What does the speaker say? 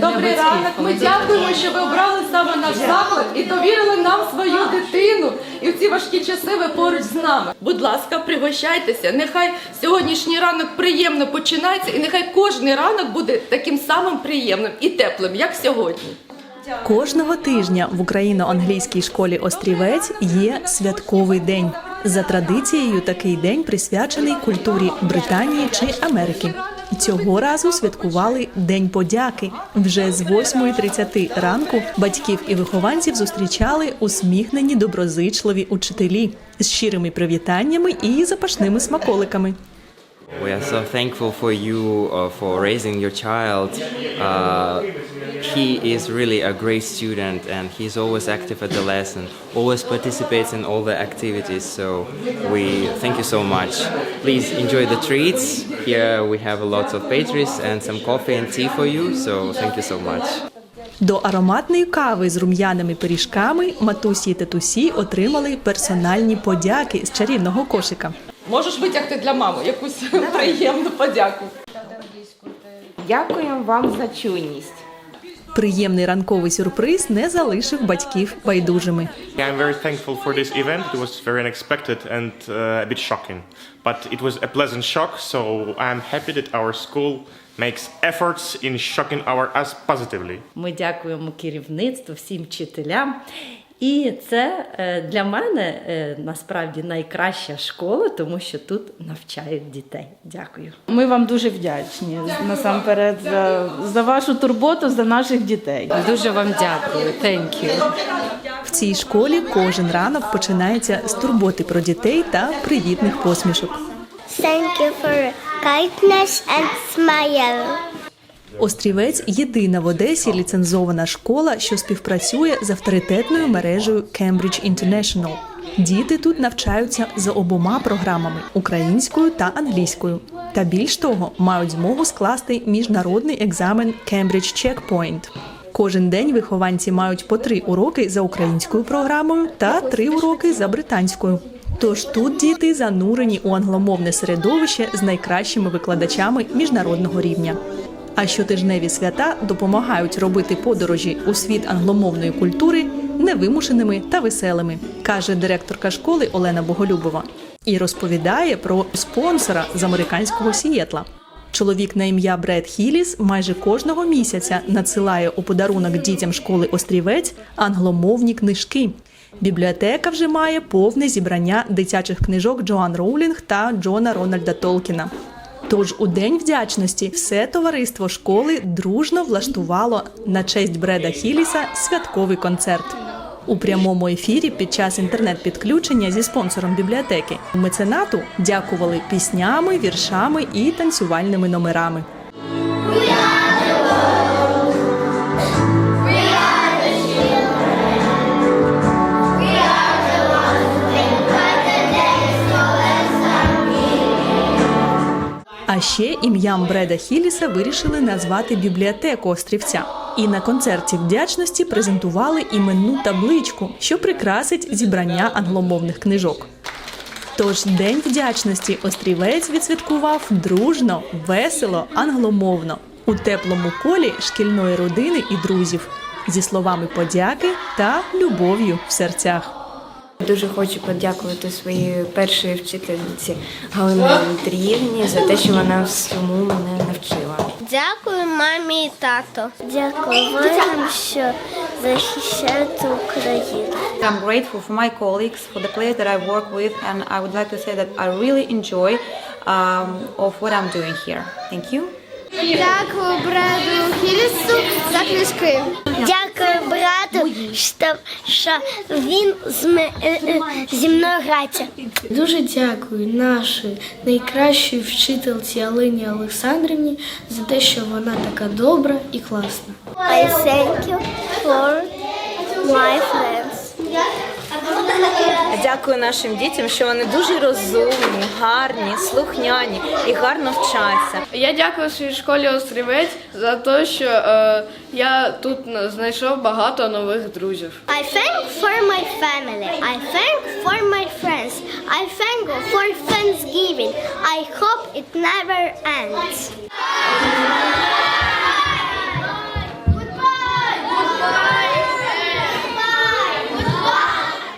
Добрий ранок. Ми дякуємо, що ви обрали саме наш заклад і довірили нам свою дитину. І в ці важкі часи ви поруч з нами. Будь ласка, пригощайтеся. Нехай сьогоднішній ранок приємно починається, і нехай кожний ранок буде таким самим приємним і теплим, як сьогодні. Кожного тижня в україно-англійській школі Острівець є святковий день. За традицією, такий день присвячений культурі Британії чи Америки. Цього разу святкували День подяки. Вже з 8.30 ранку батьків і вихованців зустрічали усміхнені доброзичливі учителі з щирими привітаннями і запашними смаколиками. We are so thankful for you uh, for raising your child. Uh, he is really a great student and he's always active at the lesson, always participates in all the activities. So we thank you so much. Please enjoy the treats. Here we have a lot of pastries and some coffee and tea for you. So thank you so much. До ароматної кави з рум'яними пиріжками матусі і татусі отримали персональні подяки з чарівного кошика. Можеш витягти для мами якусь приємну подяку. Дякуємо вам за чуйність. Приємний ранковий сюрприз не залишив батьків байдужими. I'm very thankful for this event. It was very unexpected and uh, a bit shocking. But it was a pleasant shock, so I'm happy that our school makes efforts in shocking our us positively. Ми дякуємо керівництву, всім вчителям. І це е, для мене е, насправді найкраща школа, тому що тут навчають дітей. Дякую. Ми вам дуже вдячні насамперед за, за вашу турботу за наших дітей. Дуже вам дякую. Thank you. В цій школі кожен ранок починається з турботи про дітей та привітних посмішок. Thank you for kindness and smile. Острівець єдина в Одесі ліцензована школа, що співпрацює з авторитетною мережею Cambridge International. Діти тут навчаються за обома програмами українською та англійською. Та більш того, мають змогу скласти міжнародний екзамен Cambridge Checkpoint. Кожен день вихованці мають по три уроки за українською програмою та три уроки за британською. Тож тут діти занурені у англомовне середовище з найкращими викладачами міжнародного рівня. А щотижневі свята допомагають робити подорожі у світ англомовної культури невимушеними та веселими, каже директорка школи Олена Боголюбова. І розповідає про спонсора з американського Сієтла. Чоловік на ім'я Бред Хіліс майже кожного місяця надсилає у подарунок дітям школи Острівець англомовні книжки. Бібліотека вже має повне зібрання дитячих книжок Джоан Роулінг та Джона Рональда Толкіна. Тож у день вдячності все товариство школи дружно влаштувало на честь Бреда Хіліса святковий концерт. У прямому ефірі під час інтернет-підключення зі спонсором бібліотеки меценату дякували піснями, віршами і танцювальними номерами. А ще ім'ям Бреда Хіліса вирішили назвати бібліотеку острівця. І на концерті вдячності презентували іменну табличку, що прикрасить зібрання англомовних книжок. Тож День вдячності острівець відсвяткував дружно, весело, англомовно у теплому колі шкільної родини і друзів зі словами подяки та любов'ю в серцях. Дуже хочу подякувати своїй першій вчительниці Галині Андріївні за те, що вона всьому мене навчила. Дякую мамі і тато. Дякую вам, що захищаєте Україну. I'm grateful for my colleagues, for the players that I work with, and I would like to say that I really enjoy um, of what I'm doing here. Thank you. Дякую брату Хілісу за книжки. Дякую що, що він е, е, зі мною грається. Дуже дякую нашій найкращій вчительці Алині Олександрівні за те, що вона така добра і класна. I thank you for my friends. Дякую нашим дітям, що вони дуже розумні, гарні, слухняні і гарно вчаться. Я дякую своїй школі Острівець за те, що е, я тут знайшов багато нових друзів. I thank for my family. I thank for my friends. I thank for Thanksgiving. I hope it never ends.